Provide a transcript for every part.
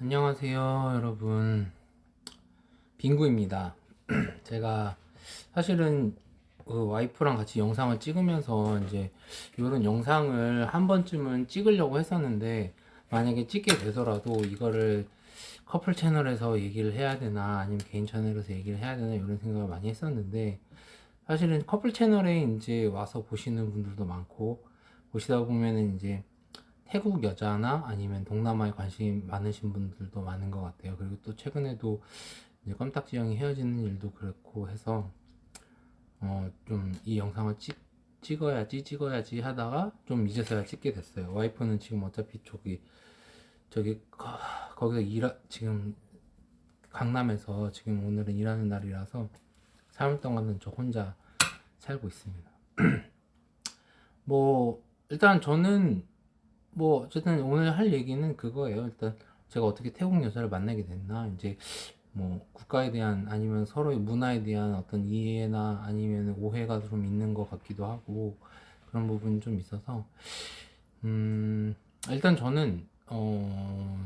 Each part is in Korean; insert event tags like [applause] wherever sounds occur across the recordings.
안녕하세요, 여러분. 빙구입니다. [clears throat] 제가 사실은 그 와이프랑 같이 영상을 찍으면서 이제 이런 영상을 한 번쯤은 찍으려고 했었는데 만약에 찍게 되더라도 이거를 커플 채널에서 얘기를 해야 되나 아니면 개인 채널에서 얘기를 해야 되나 이런 생각을 많이 했었는데 사실은 커플 채널에 이제 와서 보시는 분들도 많고 보시다 보면은 이제 태국 여자나 아니면 동남아에 관심 많으신 분들도 많은 것 같아요. 그리고 또 최근에도 이제 껌딱지 형이 헤어지는 일도 그렇고 해서 어 좀 이 영상을 찍 찍어야지 찍어야지 하다가 좀 이제서야 찍게 됐어요. 와이프는 지금 어차피 저기 저기 거, 거기서 일하 지금 강남에서 지금 오늘은 일하는 날이라서 3일 동안은 저 혼자 살고 있습니다. [clears throat] 뭐 일단 저는 뭐 어쨌든 오늘 할 얘기는 그거예요. 일단 제가 어떻게 태국 여자를 만나게 됐나 이제 뭐 국가에 대한 아니면 서로의 문화에 대한 어떤 이해나 아니면 오해가 좀 있는 것 같기도 하고 그런 부분이 좀 있어서 음 일단 저는 어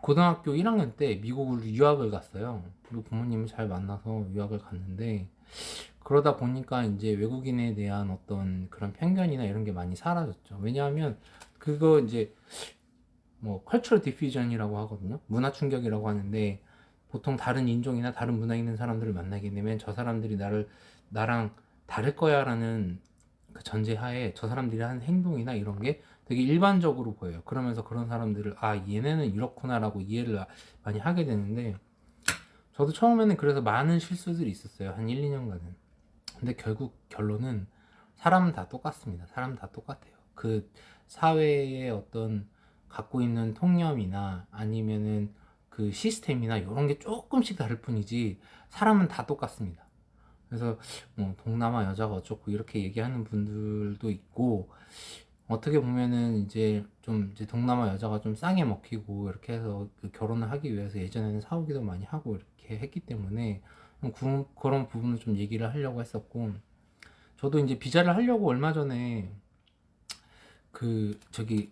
고등학교 1학년 때 미국을 유학을 갔어요. 그리고 부모님을 잘 만나서 유학을 갔는데 그러다 보니까 이제 외국인에 대한 어떤 그런 편견이나 이런 게 많이 사라졌죠. 왜냐하면 그거 이제 뭐 컬처럴 디퓨전이라고 하거든요. 문화 충격이라고 하는데 보통 다른 인종이나 다른 문화 있는 사람들을 만나게 되면 저 사람들이 나를 나랑 다를 거야라는 그 전제하에 저 사람들이 하는 행동이나 이런 게 되게 일반적으로 보여요. 그러면서 그런 사람들을 아 얘네는 이렇구나라고 이해를 많이 하게 되는데 저도 처음에는 그래서 많은 실수들이 있었어요. 한 1, 2년간은. 근데 결국 결론은 사람은 다 똑같습니다. 사람은 다 똑같아요. 그 사회의 어떤 갖고 있는 통념이나 아니면은 그 시스템이나 이런 게 조금씩 다를 뿐이지 사람은 다 똑같습니다. 그래서 뭐 동남아 여자가 어쩌고 이렇게 얘기하는 분들도 있고 어떻게 보면은 이제 좀 이제 동남아 여자가 좀 싸게 먹히고 이렇게 해서 그 결혼을 하기 위해서 예전에는 사오기도 많이 하고 이렇게 했기 때문에 그런, 그런 부분을 좀 얘기를 하려고 했었고 저도 이제 비자를 하려고 얼마 전에 그 저기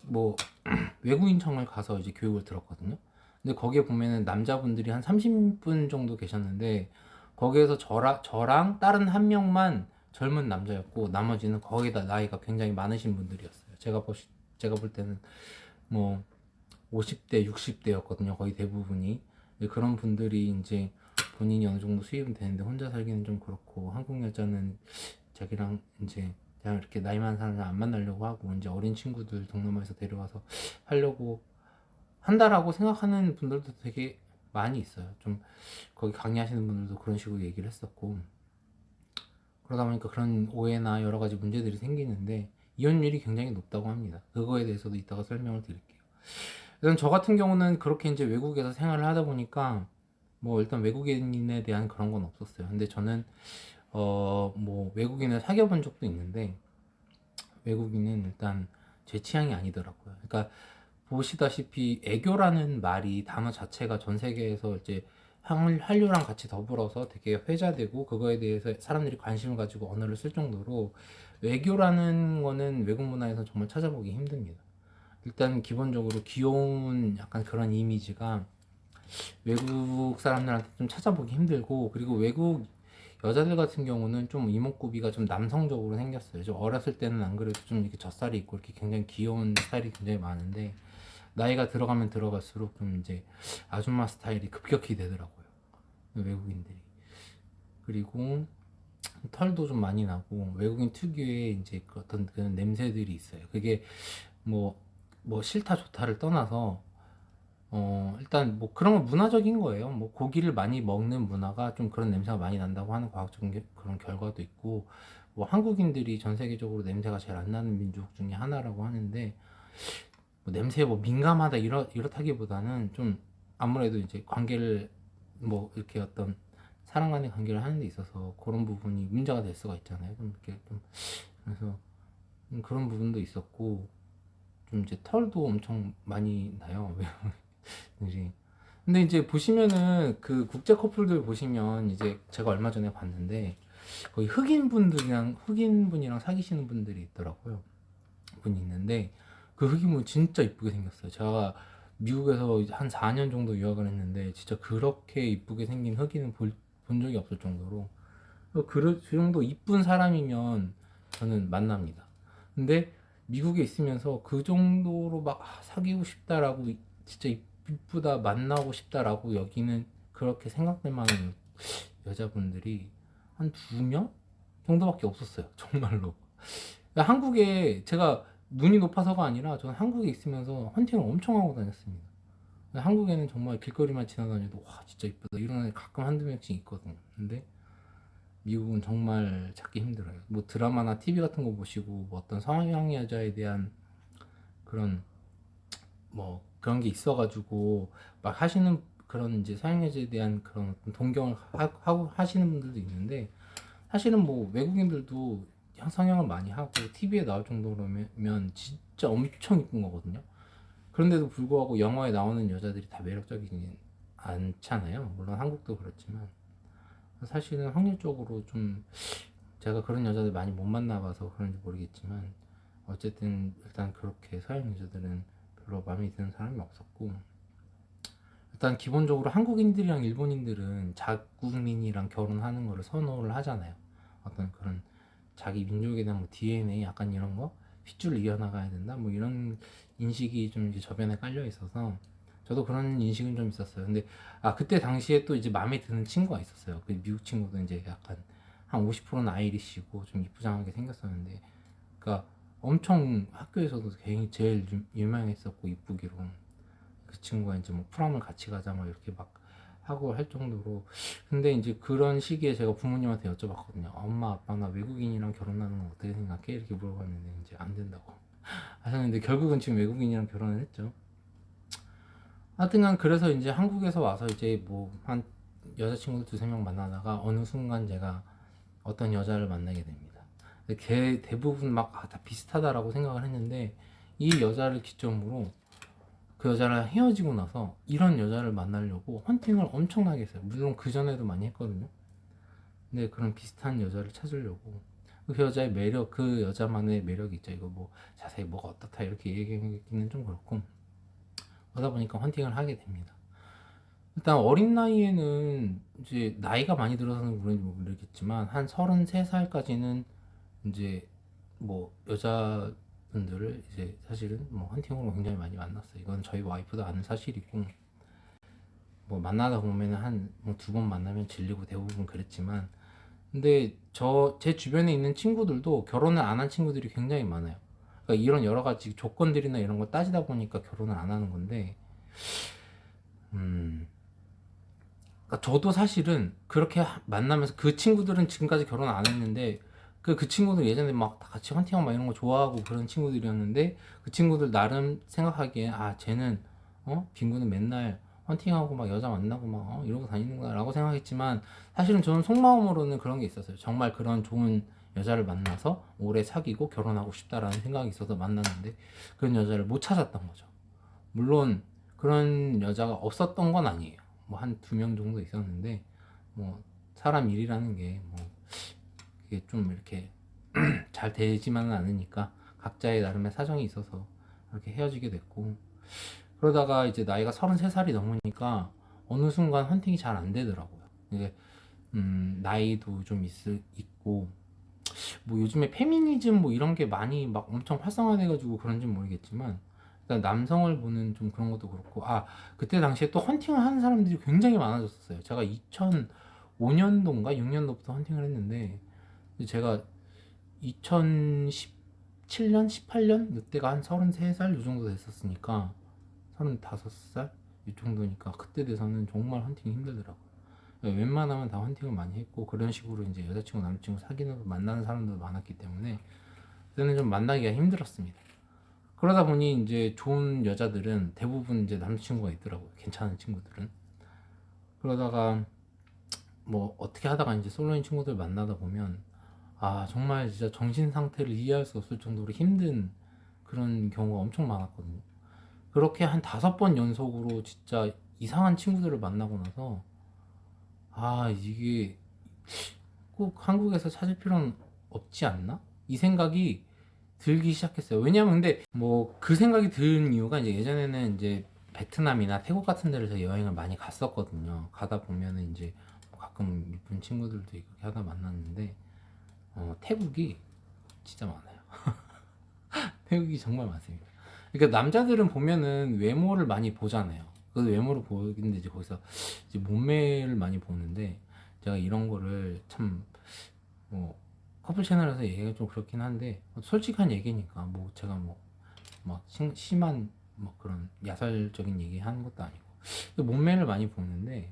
뭐 [clears throat] 외국인청을 가서 이제 교육을 들었거든요. 근데 거기에 보면은 남자분들이 한 30분 정도 계셨는데 거기에서 저라, 저랑 다른 한 명만 젊은 남자였고 나머지는 거기다 나이가 굉장히 많으신 분들이었어요. 제가 보 제가 볼 때는 뭐 50대, 60대였거든요. 거의 대부분이 그런 분들이 이제 본인이 어느 정도 수입은 되는데 혼자 살기는 좀 그렇고 한국 여자는 자기랑 이제 그냥 이렇게 나이 많은 사람을 안 만나려고 하고 이제 어린 친구들 동남아에서 데려와서 하려고 한다라고 생각하는 분들도 되게 많이 있어요. 좀 거기 강의하시는 분들도 그런 식으로 얘기를 했었고 그러다 보니까 그런 오해나 여러 가지 문제들이 생기는데 이혼율이 굉장히 높다고 합니다. 그거에 대해서도 이따가 설명을 드릴게요. 일단 저 같은 경우는 그렇게 이제 외국에서 생활을 하다 보니까 뭐 일단 외국인에 대한 그런 건 없었어요. 근데 저는 어 뭐 외국인을 사귀어 본 적도 있는데 외국인은 일단 제 취향이 아니더라고요. 그러니까 보시다시피 애교라는 말이 단어 자체가 전 세계에서 이제 한- 한류랑 같이 더불어서 되게 회자되고 그거에 대해서 사람들이 관심을 가지고 언어를 쓸 정도로 외교라는 거는 외국 문화에서 정말 찾아보기 힘듭니다. 일단 기본적으로 귀여운 약간 그런 이미지가 외국 사람들한테 좀 찾아보기 힘들고 그리고 외국 여자들 같은 경우는 좀 이목구비가 좀 남성적으로 생겼어요. 좀 어렸을 때는 안 그래도 좀 이렇게 젖살이 있고 이렇게 굉장히 귀여운 스타일이 굉장히 많은데 나이가 들어가면 들어갈수록 좀 이제 아줌마 스타일이 급격히 되더라고요. 외국인들이. 그리고 털도 좀 많이 나고 외국인 특유의 이제 그 어떤 그런 냄새들이 있어요. 그게 뭐, 뭐 싫다 좋다를 떠나서 어, 일단 뭐 그런 건 문화적인 거예요. 뭐 고기를 많이 먹는 문화가 좀 그런 냄새가 많이 난다고 하는 과학적인 게- 그런 결과도 있고 뭐 한국인들이 전 세계적으로 냄새가 제일 안 나는 민족 중에 하나라고 하는데 뭐 냄새에 뭐 민감하다 이렇, 이렇다기보다는 좀 아무래도 이제 관계를 뭐 이렇게 어떤 사람 간의 관계를 하는 데 있어서 그런 부분이 문제가 될 수가 있잖아요. 좀 이렇게 좀 그래서 음, 그런 부분도 있었고 좀 이제 털도 엄청 많이 나요. 근데 이제 보시면은 그 국제 커플들 보시면 이제 제가 얼마 전에 봤는데 거의 흑인 분들이랑 흑인 분이랑 사귀시는 분들이 있더라고요. 분이 있는데 그 흑임은 진짜 이쁘게 생겼어요. 제가 미국에서 한 4년 정도 유학을 했는데 진짜 그렇게 이쁘게 생긴 흑인은 볼, 본 적이 없을 정도로 그, 그 정도 이쁜 사람이면 저는 만납니다. 근데 미국에 있으면서 그 정도로 막 아, 사귀고 싶다라고 이- 진짜 이쁘다 만나고 싶다라고 여기는 그렇게 생각될 만한 여자분들이 한 두 명 정도밖에 없었어요. [laughs] 정말로. 그러니까 한국에 제가 눈이 높아서가 아니라 저는 한국에 있으면서 헌팅을 엄청 하고 다녔습니다. 한국에는 정말 길거리만 지나다녀도 와 진짜 이쁘다 이런 애 가끔 한두 명씩 있거든요. 근데 미국은 정말 찾기 힘들어요. 뭐 드라마나 TV 같은 거 보시고 뭐 어떤 성향 여자에 대한 그런 뭐 그런 게 있어가지고 막 하시는 그런 이제 서양 여자에 대한 그런 어떤 동경을 하, 하시는 분들도 있는데 사실은 뭐 외국인들도 성형을 많이 하고 TV에 나올 정도로면 진짜 엄청 이쁜 거거든요. 그런데도 불구하고 영화에 나오는 여자들이 다 매력적이진 않잖아요. 물론 한국도 그렇지만 사실은 확률적으로 좀 제가 그런 여자들 많이 못 만나봐서 그런지 모르겠지만 어쨌든 일단 그렇게 서양 여자들은 별로 마음에 드는 사람이 없었고 일단 기본적으로 한국인들이랑 일본인들은 자국민이랑 결혼하는 거를 선호를 하잖아요. 어떤 그런 자기 민족에 대한 뭐 DNA 약간 이런 거 핏줄 이어나가야 된다 뭐 이런 인식이 좀 이제 저변에 깔려 있어서 저도 그런 인식은 좀 있었어요. 근데 아 그때 당시에 또 이제 마음에 드는 친구가 있었어요. 그 미국 친구도 이제 약간 한 50%는 아이리시고 좀 이쁘장하게 생겼었는데, 그러니까 엄청 학교에서도 굉장히 제일 유- 유명했었고 이쁘기로 그 친구가 이제 뭐 프롬을 같이 가자 막 이렇게 막 하고 할 정도로 근데 이제 그런 시기에 제가 부모님한테 여쭤봤거든요. 엄마 아빠 나 외국인이랑 결혼하는 건 어떻게 생각해? 이렇게 물어봤는데 이제 안 된다고 [laughs] 하셨는데 결국은 지금 외국인이랑 결혼을 했죠. 하여튼간 그래서 이제 한국에서 와서 이제 뭐 한 여자친구들 두세 명 만나다가 어느 순간 제가 어떤 여자를 만나게 됩니다. 걔 대부분 막다 비슷하다라고 생각을 했는데 이 여자를 기점으로 그 여자랑 헤어지고 나서 이런 여자를 만나려고 헌팅을 엄청나게 했어요. 물론 그 전에도 많이 했거든요. 근데 그런 비슷한 여자를 찾으려고 그 여자의 매력, 그 여자만의 매력이 있죠. 이거 뭐 자세히 뭐가 어떻다 이렇게 얘기하기는 좀 그렇고 그러다 보니까 헌팅을 하게 됩니다. 일단 어린 나이에는 이제 나이가 많이 들어서는 그런지 모르겠지만 한 33살까지는 이제 뭐 여자분들을 이제 사실은 뭐 헌팅으로 굉장히 많이 만났어요. 이건 저희 와이프도 아는 사실이고 뭐 만나다 보면은 한뭐두번 만나면 질리고 대부분 그랬지만 근데 저 제 주변에 있는 친구들도 결혼을 안 한 친구들이 굉장히 많아요. 그러니까 이런 여러 가지 조건들이나 이런 걸 따지다 보니까 결혼을 안 하는 건데 음 그러니까 저도 사실은 그렇게 하- 만나면서 그 친구들은 지금까지 결혼 안 했는데 그, 그 친구들 예전에 막 다 같이 헌팅하고 막 이런 거 좋아하고 그런 친구들이었는데 그 친구들 나름 생각하기에 아 쟤는 어 빈구는 맨날 헌팅하고 막 여자 만나고 막 어, 이러고 다니는구나 라고 생각했지만 사실은 저는 속마음으로는 그런 게 있었어요. 정말 그런 좋은 여자를 만나서 오래 사귀고 결혼하고 싶다라는 생각이 있어서 만났는데 그런 여자를 못 찾았던 거죠 물론 그런 여자가 없었던 건 아니에요 뭐 한 두 명 정도 있었는데 뭐 사람 일이라는 게 뭐 이게 좀 이렇게 [clears throat] 잘 되지만은 않으니까 각자의 나름의 사정이 있어서 그렇게 헤어지게 됐고 그러다가 이제 나이가 33살이 넘으니까 어느 순간 헌팅이 잘 안 되더라고요. 이게 음, 나이도 좀 있을 있고 뭐 요즘에 페미니즘 뭐 이런 게 많이 막 엄청 활성화돼가지고 그런지 는 모르겠지만 일단 남성을 보는 좀 그런 것도 그렇고 아 그때 당시에 또 헌팅을 하는 사람들이 굉장히 많아졌었어요. 제가 2005년도인가 6년도부터 헌팅을 했는데 제가 2017년, 18년 이때가 한 33살 이 정도 됐었으니까 35살 이 정도니까 그때 돼서는 정말 헌팅이 힘들더라고요. 웬만하면 다 헌팅을 많이 했고 그런 식으로 이제 여자친구, 남자친구 사귀는 만나는 사람들도 많았기 때문에 그때는 좀 만나기가 힘들었습니다. 그러다 보니 이제 좋은 여자들은 대부분 이제 남자친구가 있더라고요. 괜찮은 친구들은. 그러다가 뭐 어떻게 하다가 이제 솔로인 친구들 만나다 보면 아 정말 진짜 정신 상태를 이해할 수 없을 정도로 힘든 그런 경우가 엄청 많았거든요. 그렇게 한 다섯 번 연속으로 진짜 이상한 친구들을 만나고 나서 아 이게 꼭 한국에서 찾을 필요는 없지 않나? 이 생각이 들기 시작했어요. 왜냐면 근데 뭐 그 생각이 든 이유가 이제 예전에는 이제 베트남이나 태국 같은 데를 저 여행을 많이 갔었거든요. 가다 보면은 이제 가끔 이쁜 친구들도 이렇게 하다 만났는데 어, 태국이 진짜 많아요. [laughs] 태국이 정말 많습니다. 그러니까 남자들은 보면은 외모를 많이 보잖아요. 그 외모를 보는데 이제 거기서 이제 몸매를 많이 보는데 제가 이런 거를 참 뭐 커플 채널에서 얘기가 좀 그렇긴 한데 솔직한 얘기니까 뭐 제가 뭐 막 심한 뭐 그런 야설적인 얘기 하는 것도 아니고 몸매를 많이 보는데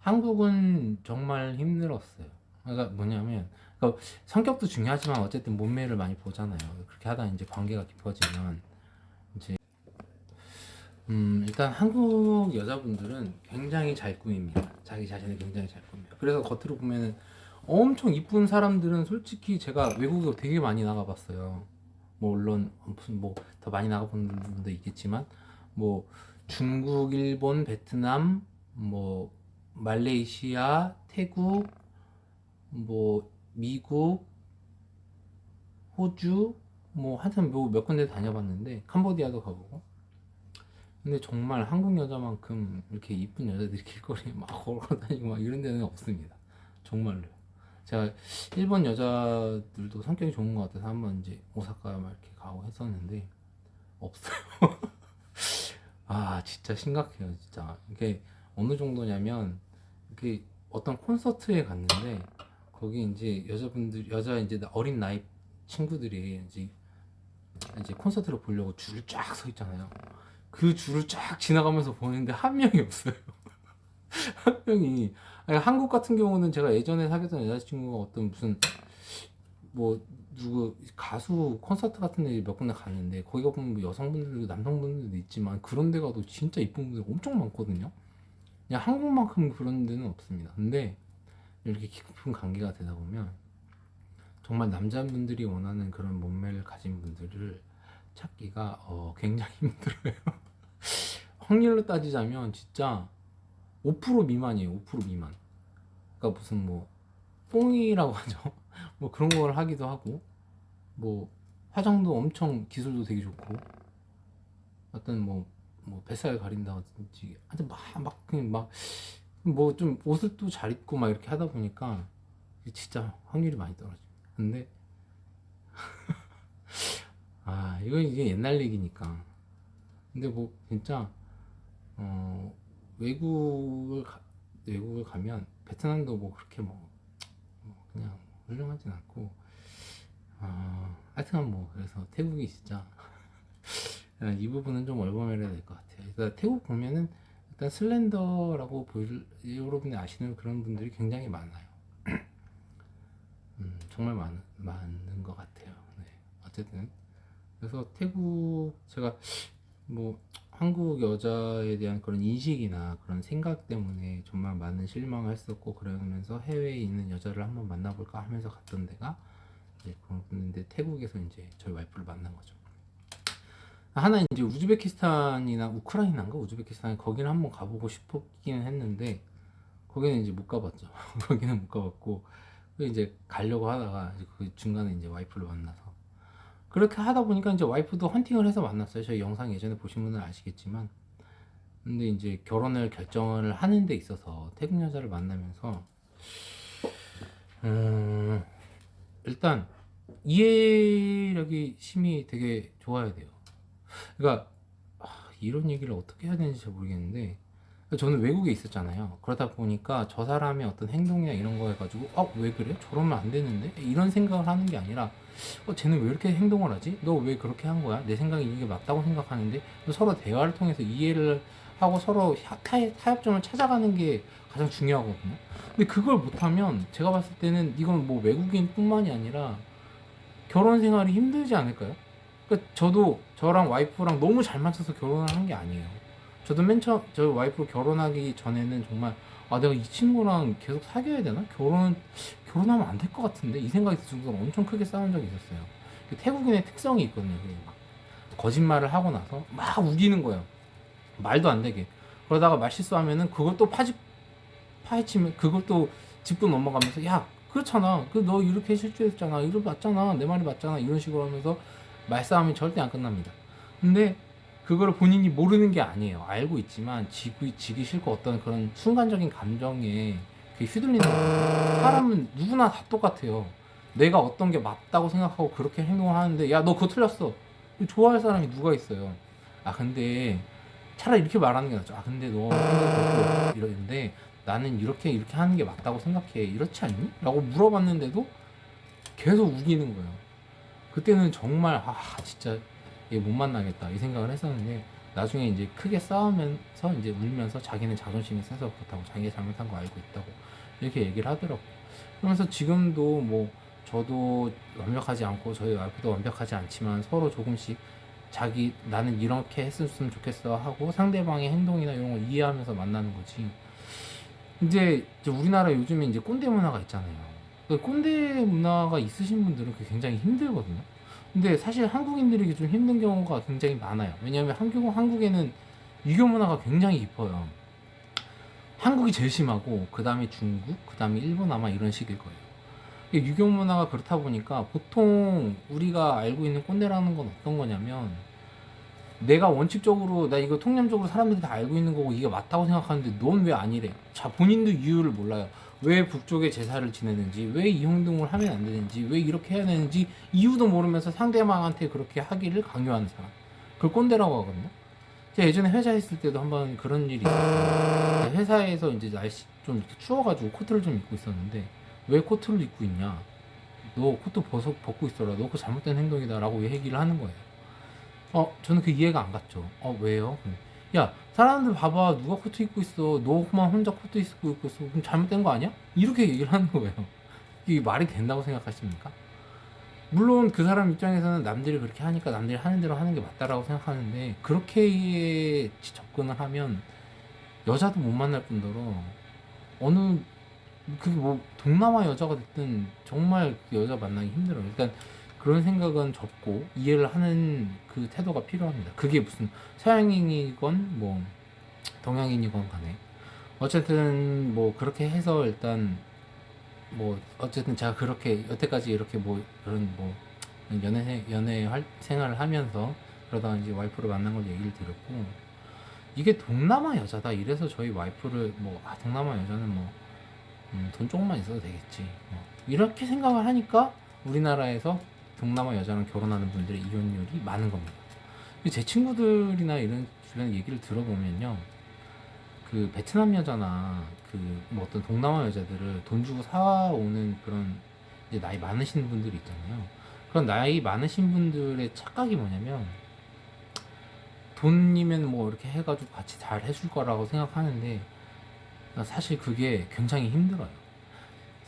한국은 정말 힘들었어요. 그러니까 뭐냐면 그러니까 성격도 중요하지만 어쨌든 몸매를 많이 보잖아요. 그렇게 하다 이제 관계가 깊어지면 음 일단 한국 여자분들은 굉장히 잘 꾸밉니다. 자기 자신을 굉장히 잘 꾸며요. 그래서 겉으로 보면은 엄청 이쁜 사람들은 솔직히 제가 외국에 되게 많이 나가봤어요. 뭐 물론 무슨 뭐더 많이 나가본 분도 있겠지만 뭐 중국, 일본, 베트남, 뭐 말레이시아, 태국, 뭐 미국, 호주, 뭐 하여튼 뭐 몇 군데 다녀봤는데 캄보디아도 가보고 근데 정말 한국 여자만큼 이렇게 이쁜 여자들이 길거리에 막 걸어 다니고 막 이런 데는 없습니다. 정말로. 제가 일본 여자들도 성격이 좋은 것 같아서 한번 이제 오사카 막 이렇게 가고 했었는데 없어요. [laughs] 아 진짜 심각해요 진짜. 이게 어느 정도냐면 이게 어떤 콘서트에 갔는데 거기 이제 여자분들 여자 이제 어린 나이 친구들이 이제 이제 콘서트를 보려고 줄을 쫙서 있잖아요. 그 줄을 쫙 지나가면서 보는데 한 명이 없어요. [laughs] 한 명이 아니, 한국 같은 경우는 제가 예전에 사귀었던 여자친구가 어떤 무슨 뭐 누구 가수 콘서트 같은 데 몇 군데 갔는데 거기 가보면 뭐 여성분들도 남성분들도 있지만 그런 데 가도 진짜 이쁜 분들 엄청 많거든요. 그냥 한국만큼 그런 데는 없습니다. 근데 이렇게 깊은 관계가 되다 보면 정말 남자분들이 원하는 그런 몸매를 가진 분들을 찾기가 어, 굉장히 힘들어요. 확률로 따지자면 진짜 5% 미만이에요. 5% 미만. 그러니까 무슨 뭐 뽕이라고 [laughs] 하죠. 뭐 그런 걸 하기도 하고 뭐 화장도 엄청 기술도 되게 좋고 어떤 뭐, 뭐 뱃살 가린다든지 하여튼 막 막 그냥 막 뭐 좀 옷을 또 잘 입고 막 이렇게 하다 보니까 진짜 확률이 많이 떨어집니다. 근데 [laughs] 아 이거 이게 옛날 얘기니까 근데 뭐 진짜 어 외국을 가, 외국을 가면 베트남도 뭐 그렇게 뭐, 뭐 그냥 훌륭하진 않고 어, 하여튼 뭐 그래서 태국이 진짜 [laughs] 이 부분은 좀 얼버무려야 될 것 같아요. 그러니까 태국 보면은 일단 슬렌더라고 보일 여러분이 아시는 그런 분들이 굉장히 많아요. [clears throat] 음, 정말 많, 많은 것 같아요. 네. 어쨌든 그래서 태국 제가 뭐 한국 여자에 대한 그런 인식이나 그런 생각 때문에 정말 많은 실망을 했었고 그러면서 해외에 있는 여자를 한번 만나볼까 하면서 갔던 데가 이제 그런데 태국에서 이제 저희 와이프를 만난 거죠. 하나 이제 우즈베키스탄이나 우크라이나인가 우즈베키스탄 거기는 한번 가보고 싶었기는 했는데 거기는 이제 못 가봤죠. [laughs] 거기는 못 가봤고 이제 가려고 하다가 이제 그 중간에 이제 와이프를 만나서 그렇게 하다 보니까 이제 와이프도 헌팅을 해서 만났어요. 저희 영상 예전에 보신 분은 아시겠지만. 근데 이제 결혼을 결정을 하는 데 있어서 태국 여자를 만나면서 음, 일단 이해력이 심이 되게 좋아야 돼요. 그러니까 아, 이런 얘기를 어떻게 해야 되는지 잘 모르겠는데 저는 외국에 있었잖아요. 그러다 보니까 저 사람의 어떤 행동이나 이런 거 해 가지고 아 왜 그래? 저러면 안 되는데 이런 생각을 하는 게 아니라 어 쟤는 왜 이렇게 행동을 하지? 너 왜 그렇게 한 거야? 내 생각이 이게 맞다고 생각하는데 서로 대화를 통해서 이해를 하고 서로 타협, 타협점을 찾아가는 게 가장 중요하거든요. 근데 그걸 못하면 제가 봤을 때는 이건 뭐 외국인뿐만이 아니라 결혼 생활이 힘들지 않을까요? 그러니까 저도 저랑 와이프랑 너무 잘 맞춰서 결혼을 한 게 아니에요. 저도 맨 처음 저 와이프 결혼하기 전에는 정말 아 내가 이 친구랑 계속 사귀어야 되나 결혼 결혼하면 안 될 것 같은데 이 생각이 들 정도로 엄청 크게 싸운 적이 있었어요. 그 태국인의 특성이 있거든요. 그게 막 거짓말을 하고 나서 막 우기는 거예요. 말도 안 되게 그러다가 말 실수하면은 그걸 또 파집 파헤치면 또 짚고 넘어가면서 야 그렇잖아 그 너 이렇게 실수했잖아 이거 맞잖아 내 말이 맞잖아 이런 식으로 하면서 말싸움이 절대 안 끝납니다. 근데 그거를 본인이 모르는 게 아니에요. 알고 있지만 지기, 지기 싫고 어떤 그런 순간적인 감정에 그게 휘둘리는 거예요. 사람은 누구나 다 똑같아요. 내가 어떤 게 맞다고 생각하고 그렇게 행동을 하는데 야 너 그거 틀렸어. 좋아할 사람이 누가 있어요. 아 근데 차라리 이렇게 말하는 게 낫죠. 아 근데 너 이러는데 나는 이렇게 이렇게 하는 게 맞다고 생각해. 이렇지 않니? 라고 물어봤는데도 계속 우기는 거예요. 그때는 정말 아 진짜 얘 못 만나겠다 이 생각을 했었는데 나중에 이제 크게 싸우면서 이제 울면서 자기는 자존심이 세서 그렇다고 자기가 잘못한 거 알고 있다고 이렇게 얘기를 하더라고. 그러면서 지금도 뭐 저도 완벽하지 않고 저희 와이프도 완벽하지 않지만 서로 조금씩 자기 나는 이렇게 했으면 좋겠어 하고 상대방의 행동이나 이런 걸 이해하면서 만나는 거지. 이제, 우리나라 요즘에 이제 꼰대 문화가 있잖아요. 그 꼰대 문화가 있으신 분들은 굉장히 힘들거든요. 근데 사실 한국인들에게 좀 힘든 경우가 굉장히 많아요. 왜냐하면 한국, 한국에는 유교 문화가 굉장히 깊어요. 한국이 제일 심하고, 그 다음에 중국, 그 다음에 일본 아마 이런 식일 거예요. 유교 문화가 그렇다 보니까 보통 우리가 알고 있는 꼰대라는 건 어떤 거냐면 내가 원칙적으로 나 이거 통념적으로 사람들이 다 알고 있는 거고 이게 맞다고 생각하는데 넌 왜 아니래? 자 본인도 이유를 몰라요. 왜 북쪽에 제사를 지내는지, 왜 이 행동을 하면 안 되는지, 왜 이렇게 해야 되는지 이유도 모르면서 상대방한테 그렇게 하기를 강요하는 사람. 그걸 꼰대라고 하거든요. 제가 예전에 회사에 있을 때도 한번 그런 일이 있었어요. 회사에서 이제 날씨 좀 추워가지고 코트를 좀 입고 있었는데 왜 코트를 입고 있냐? 너 코트 벗어, 벗고 있어라. 너 그거 잘못된 행동이다라고 얘기를 하는 거예요. 어, 저는 그 이해가 안 갔죠. 어, 왜요? 야, 사람들 봐봐. 누가 코트 입고 있어. 너만 혼자 코트 입고 있고 있어. 그럼 잘못된 거 아니야? 이렇게 얘기를 하는 거예요. [laughs] 이게 말이 된다고 생각하십니까? 물론 그 사람 입장에서는 남들이 그렇게 하니까 남들이 하는 대로 하는 게 맞다라고 생각하는데 그렇게 접근을 하면 여자도 못 만날 뿐더러 어느 그게 뭐 동남아 여자가 됐든 정말 그 여자 만나기 힘들어요. 일단 그런 생각은 접고 이해를 하는 그 태도가 필요합니다. 그게 무슨 서양인이건 뭐 동양인이건 간에 어쨌든 뭐 그렇게 해서 일단 뭐 어쨌든 제가 그렇게 여태까지 이렇게 뭐 그런 뭐 연애 연애 활, 생활을 하면서 그러다가 이제 와이프를 만난 걸 얘기를 들었고 이게 동남아 여자다 이래서 저희 와이프를 뭐 아 동남아 여자는 뭐 음, 돈 조금만 있어도 되겠지. 어. 이렇게 생각을 하니까 우리나라에서 동남아 여자랑 결혼하는 분들의 이혼율이 많은 겁니다. 제 친구들이나 이런 주변 얘기를 들어보면요. 그 베트남 여자나 그 뭐 어떤 동남아 여자들을 돈 주고 사오는 그런 이제 나이 많으신 분들이 있잖아요. 그런 나이 많으신 분들의 착각이 뭐냐면 돈이면 뭐 이렇게 해가지고 같이 잘 해줄 거라고 생각하는데 사실 그게 굉장히 힘들어요.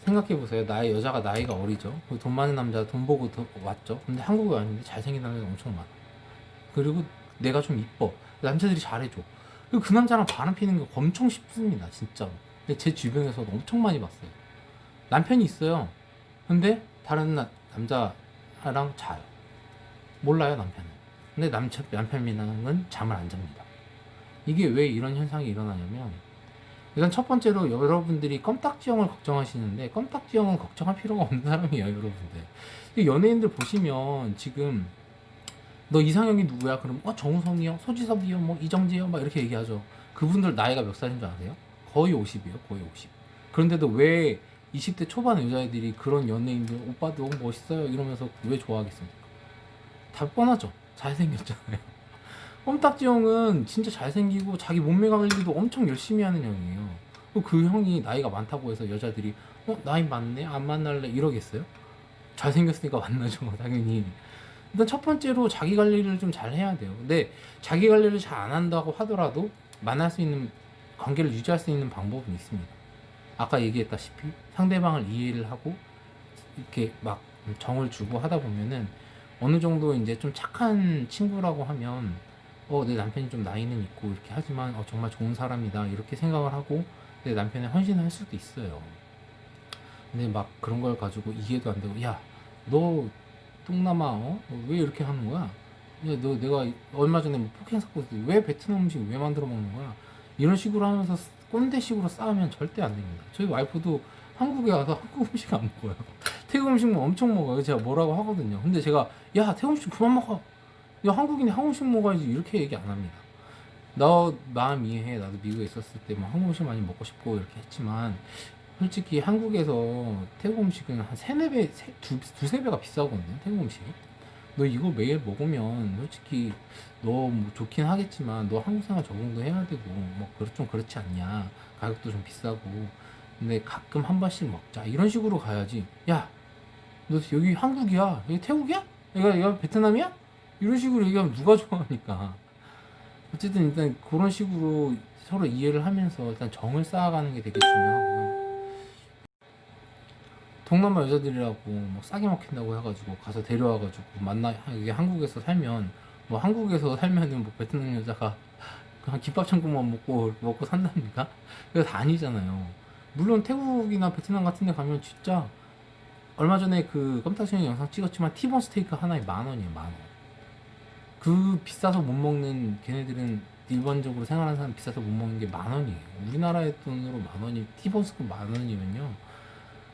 생각해 보세요. 나이 여자가 나이가 어리죠. 그돈 많은 남자 돈 보고 더 왔죠. 근데 한국에 왔는데 잘생긴 남자가 엄청 많아. 그리고 내가 좀 이뻐. 남자들이 잘해줘. 그 남자랑 바람 피는 게 엄청 쉽습니다. 진짜로. 근데 제 주변에서도 엄청 많이 봤어요. 남편이 있어요. 근데 다른 나- 남자랑 자요. 몰라요 남편은. 근데 남편 남편이랑은 잠을 안 잡니다. 이게 왜 이런 현상이 일어나냐면 일단 첫 번째로 여러분들이 껌딱지형을 걱정하시는데 껌딱지형은 걱정할 필요가 없는 사람이에요 여러분들 이 연예인들 보시면 지금 너 이상형이 누구야? 그럼 어 정우성이요, 소지섭이요, 뭐 이정재요, 막 이렇게 얘기하죠. 그분들 나이가 몇 살인 줄 아세요? 거의 50이에요, 거의 50. 그런데도 왜 20대 초반 여자애들이 그런 연예인들 오빠 너무 멋있어요 이러면서 왜 좋아하겠습니까? 다 뻔하죠. 잘생겼잖아요. 껌딱지 형은 진짜 잘생기고 자기 몸매 관리도 엄청 열심히 하는 형이에요. 그그 형이 나이가 많다고 해서 여자들이 어 나이 많네 안 만날래 이러겠어요? 잘생겼으니까 만나죠 [laughs] 당연히. 일단 첫 번째로 자기 관리를 좀 잘 해야 돼요. 근데 자기 관리를 잘 안 한다고 하더라도 만날 수 있는 관계를 유지할 수 있는 방법은 있습니다. 아까 얘기했다시피 상대방을 이해를 하고 이렇게 막 정을 주고 하다 보면은 어느 정도 이제 좀 착한 친구라고 하면 어 내 남편이 좀 나이는 있고 이렇게 하지만 어 정말 좋은 사람이다 이렇게 생각을 하고 내 남편에 헌신할 수도 있어요. 근데 막 그런 걸 가지고 이해도 안 되고 야너 동남아 어? 너왜 이렇게 하는 거야? 야너 내가 얼마 전에 뭐 폭행 있을 때왜 베트남 음식 왜 만들어 먹는 거야? 이런 식으로 하면서 꼰대식으로 싸우면 절대 안 됩니다. 저희 와이프도 한국에 와서 한국 음식 안 먹어요. [laughs] 태국 태국 음식 뭐 엄청 먹어요. 제가 뭐라고 하거든요. 근데 제가 야 태국 음식 그만 먹어. 야 한국인이 한국 음식 먹어야지 이렇게 얘기 안 합니다. 나 마음 이해해. 나도 미국에 있었을 때 뭐 한국 음식 많이 먹고 싶고 이렇게 했지만 솔직히 한국에서 태국 음식은 한 세네 배, 세, 두, 두세 배가 비싸거든요. 태국 음식이. 너 이거 매일 먹으면 솔직히 너 뭐 좋긴 하겠지만 너 한국 생활 적응도 해야 되고 뭐 그렇 좀 그렇지 않냐. 가격도 좀 비싸고. 근데 가끔 한 번씩 먹자. 이런 식으로 가야지. 야, 너 여기 한국이야? 여기 태국이야? 여기가, 여기가 베트남이야? 이런 식으로 얘기하면 누가 좋아하니까. 어쨌든 일단 그런 식으로 서로 이해를 하면서 일단 정을 쌓아가는 게 되게 중요하고요. 동남아 여자들이라고 뭐 싸게 먹힌다고 해가지고 가서 데려와가지고 만나 이게 한국에서 살면 뭐 한국에서 살면은 뭐 베트남 여자가 그냥 김밥 천국만 먹고 먹고 산답니까? 그거 다 아니잖아요. 물론 태국이나 베트남 같은 데 가면 진짜 얼마 전에 그 껌딱지형 영상 찍었지만 티본 스테이크 하나에 만 원이에요 만 원. 그 비싸서 못 먹는 걔네들은 일반적으로 생활하는 사람 비싸서 못 먹는 게 만 원이에요. 우리나라의 돈으로 만 원이 티본 스테이크 만 원이면요.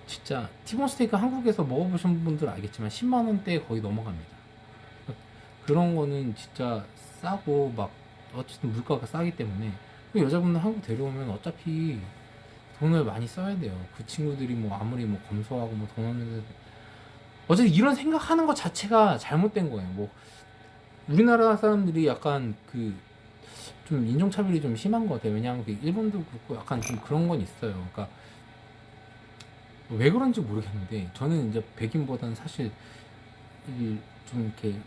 진짜 티본 스테이크 한국에서 먹어보신 분들 알겠지만 10만 원대 거의 넘어갑니다. 그런 거는 진짜 싸고 막 어쨌든 물가가 싸기 때문에 그 여자분들 한국 데려오면 어차피 돈을 많이 써야 돼요. 그 친구들이 뭐 아무리 뭐 검소하고 뭐 돈 없는데 어쨌든 이런 생각하는 것 자체가 잘못된 거예요. 뭐 우리나라 사람들이 약간 그 좀 인종차별이 좀 심한 것 같아요. 왜냐하면 그 일본도 그렇고 약간 좀 그런 건 있어요. 그러니까 왜 그런지 모르겠는데 저는 이제 백인보다는 사실 이좀 이렇게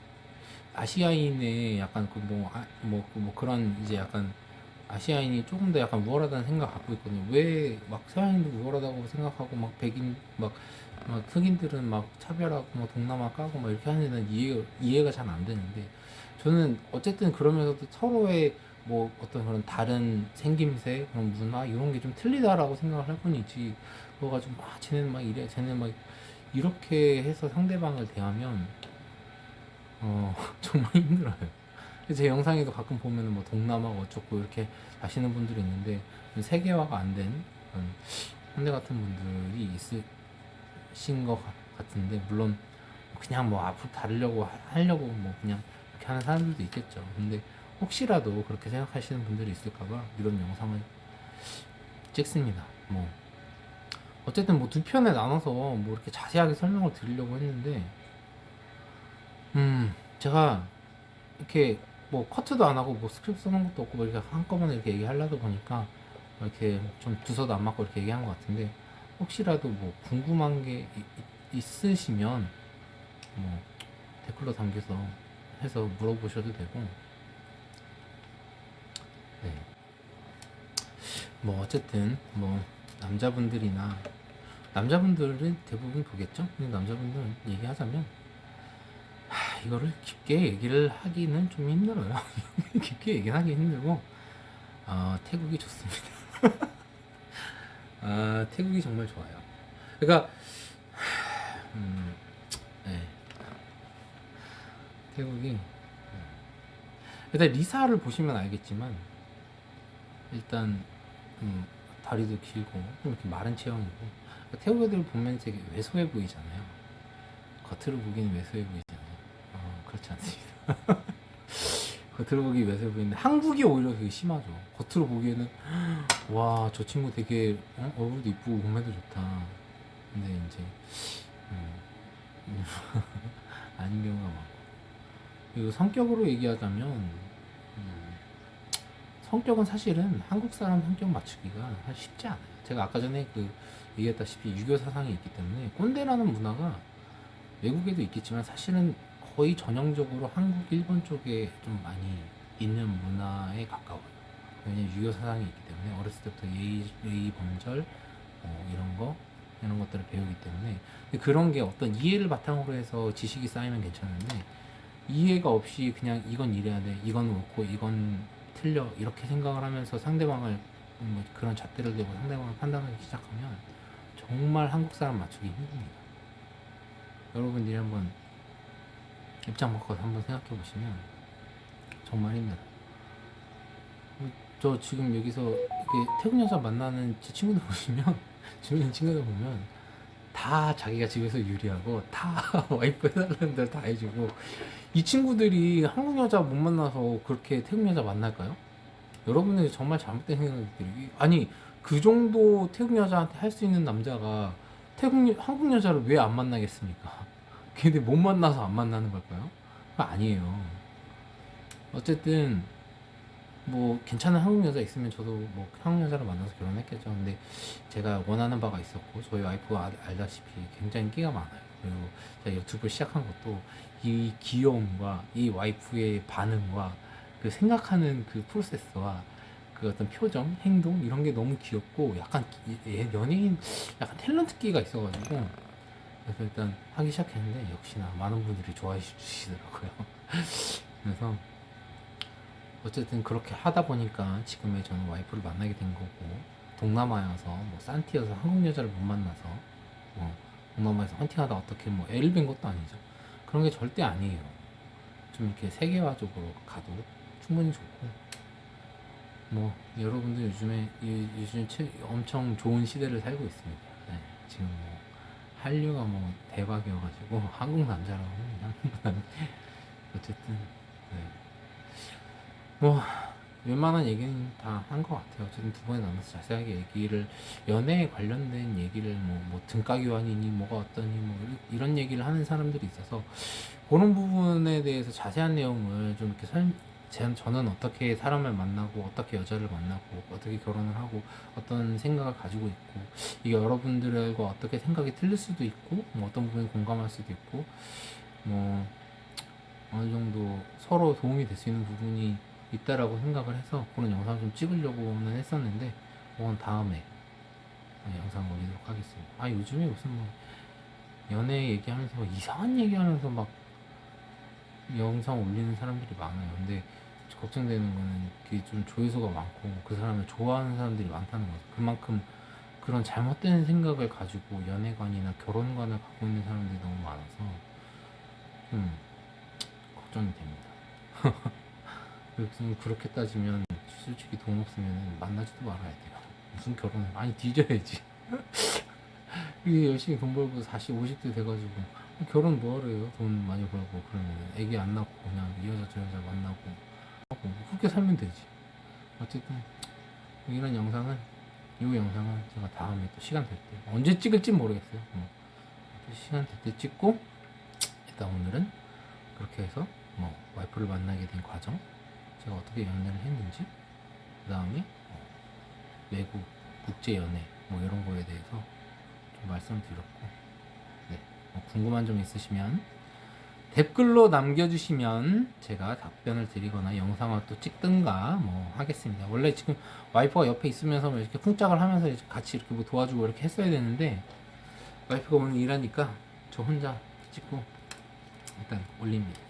아시아인의 약간 그뭐뭐 뭐, 뭐 그런 이제 약간 아시아인이 조금 더 약간 우월하다는 생각 갖고 있거든요. 왜 막 서양인도 우월하다고 생각하고 막 백인 막, 막 흑인들은 막 차별하고 뭐 동남아 까고 막 이렇게 하는 데는 이해 이해가 잘 안 되는데 저는 어쨌든 그러면서도 서로의 뭐 어떤 그런 다른 생김새 그런 문화 이런 게 좀 틀리다라고 생각을 할 뿐이지 그거 가지고 막 쟤네는 막 이래 쟤네는 막 이렇게 해서 상대방을 대하면 어 [laughs] 정말 힘들어요. 제 영상에도 가끔 보면은 뭐 동남아 어쩌고 이렇게 하시는 분들이 있는데 세계화가 안 된 그런 현대 같은 분들이 있으신 것 같- 같은데 물론 그냥 뭐 앞으로 다르려고 하- 하려고 뭐 그냥 이렇게 하는 사람들도 있겠죠. 근데 혹시라도 그렇게 생각하시는 분들이 있을까봐 이런 영상을 찍습니다. 뭐 어쨌든 뭐 두 편에 나눠서 뭐 이렇게 자세하게 설명을 드리려고 했는데 음 제가 이렇게 뭐 커트도 안 하고 뭐 스크립트 쓰는 것도 없고 뭐 이렇게 한꺼번에 이렇게 얘기하려다 보니까 뭐 이렇게 좀 두서도 안 맞고 이렇게 얘기한 것 같은데 혹시라도 뭐 궁금한 게 이- 있으시면 뭐 댓글로 담겨서 해서 물어보셔도 되고 네. 뭐 어쨌든 뭐 남자분들이나 남자분들은 대부분 보겠죠? 근데 남자분들은 얘기하자면 하, 이거를 깊게 얘기를 하기는 좀 힘들어요. [laughs] 깊게 얘기하기 힘들고 어, 태국이 좋습니다. [laughs] 아 태국이 정말 좋아요. 그러니까 하, 음, 네. 태국이 음. 일단 리사를 보시면 알겠지만 일단 음, 다리도 길고 좀 이렇게 마른 체형이고 태국 애들 보면 되게 왜소해 보이잖아요. 겉으로 보기는 왜소해 보이잖아요. 어, 그렇지 않습니다. [laughs] 겉으로 보기 왜소해 보이는데 한국이 오히려 되게 심하죠. 겉으로 보기에는 [gasps] 와 저 친구 되게 어? 얼굴도 이쁘고 몸매도 좋다. 근데 이제 음, [laughs] 아닌 경우가 많고 그리고 성격으로 얘기하자면 음, 성격은 사실은 한국 사람 성격 맞추기가 쉽지 않아요. 제가 아까 전에 그 얘기했다시피 유교 사상이 있기 때문에 꼰대라는 문화가 외국에도 있겠지만 사실은 거의 전형적으로 한국, 일본 쪽에 좀 많이 있는 문화에 가까워요. 왜냐면 유교 사상이 있기 때문에 어렸을 때부터 예의, 예의 범절 뭐 이런 거 이런 것들을 배우기 때문에 그런 게 어떤 이해를 바탕으로 해서 지식이 쌓이면 괜찮은데 이해가 없이 그냥 이건 이래야 돼, 이건 옳고 이건 틀려 이렇게 생각을 하면서 상대방을 뭐 그런 잣대를 대고 상대방을 판단하기 시작하면 정말 한국 사람 맞추기 힘듭니다. 여러분들이 한번 입장 바꿔서 한번 생각해 보시면 정말 힘들어요. 어, 저 지금 여기서 태국 여자 만나는 제 친구들 [laughs] 보시면 주변 친구들 보면 다 자기가 집에서 유리하고 다 와이프 해달라는 대로 다 해주고 이 친구들이 한국 여자 못 만나서 그렇게 태국 여자 만날까요? 여러분들이 정말 잘못된 생각들이 아니 그 정도 태국 여자한테 할 수 있는 남자가 태국 여- 한국 여자를 왜 안 만나겠습니까? [laughs] 걔네 못 만나서 안 만나는 걸까요? 아니에요. 어쨌든 뭐 괜찮은 한국 여자 있으면 저도 뭐 한국 여자를 만나서 결혼했겠죠. 근데 제가 원하는 바가 있었고 저희 와이프가 알- 알다시피 굉장히 끼가 많아요. 그리고 제가 유튜브를 시작한 것도 이 귀여움과 이 와이프의 반응과 그 생각하는 그 프로세스와 그 어떤 표정, 행동 이런 게 너무 귀엽고 약간 기- 얘 연예인 약간 탤런트 끼가 있어가지고 그래서 일단 하기 시작했는데 역시나 많은 분들이 좋아해 주시더라고요. [laughs] 그래서 어쨌든 그렇게 하다 보니까 지금의 저는 와이프를 만나게 된 거고 동남아여서 뭐 산티여서 한국 여자를 못 만나서 뭐 동남아에서 헌팅하다 어떻게 뭐 애를 뵌 것도 아니죠. 그런 게 절대 아니에요. 좀 이렇게 세계화적으로 가도 충분히 좋고 뭐 여러분들 요즘에 이- 요즘 최- 엄청 좋은 시대를 살고 있습니다. 네, 지금 뭐 한류가 뭐 대박이어가지고 한국 남자라고 합니다. [laughs] 어쨌든 네. 뭐 웬만한 얘기는 다 한 것 같아요. 어쨌든 두 번에 나눠서 자세하게 얘기를 연애에 관련된 얘기를 뭐, 뭐 등가 교환이니 뭐가 어떠니 뭐 이- 이런 얘기를 하는 사람들이 있어서 그런 부분에 대해서 자세한 내용을 좀 이렇게 설 제- 저는 어떻게 사람을 만나고 어떻게 여자를 만나고 어떻게 결혼을 하고 어떤 생각을 가지고 있고 이게 여러분들과 어떻게 생각이 틀릴 수도 있고 뭐 어떤 부분에 공감할 수도 있고 뭐 어느 정도 서로 도움이 될 수 있는 부분이 있다라고 생각을 해서 그런 영상을 좀 찍으려고는 했었는데 그건 다음에 영상 올리도록 하겠습니다. 아 요즘에 무슨 뭐 연애 얘기하면서 막 이상한 얘기하면서 막 영상 올리는 사람들이 많아요. 근데 걱정되는 거는 그게 좀 조회수가 많고 그 사람을 좋아하는 사람들이 많다는 거죠. 그만큼 그런 잘못된 생각을 가지고 연애관이나 결혼관을 갖고 있는 사람들이 너무 많아서 좀 걱정이 됩니다. [laughs] 그래서 그렇게 따지면 솔직히 돈 없으면 만나지도 말아야 돼요. 무슨 결혼을 많이 뒤져야지. [laughs] 이게 열심히 돈 벌고 40, 50대 돼가지고 결혼 뭐하래요? 돈 많이 벌고 그러면 애기 안 낳고 그냥 이 여자 저 여자 만나고 그렇게 살면 되지. 어쨌든 이런 영상은 이 영상은 제가 다음에 또 시간 될 때 언제 찍을지 모르겠어요. 뭐또 시간 될 때 찍고 일단 오늘은 그렇게 해서 뭐 와이프를 만나게 된 과정, 제가 어떻게 연애를 했는지, 그 다음에 외국 국제 연애 뭐 이런 거에 대해서 좀 말씀드렸고, 네, 뭐 궁금한 점 있으시면 댓글로 남겨주시면 제가 답변을 드리거나 영상을 또 찍든가 뭐 하겠습니다. 원래 지금 와이프가 옆에 있으면서 뭐 이렇게 쿵짝을 하면서 같이 이렇게 뭐 도와주고 이렇게 했어야 되는데 와이프가 오늘 일하니까 저 혼자 찍고 일단 올립니다.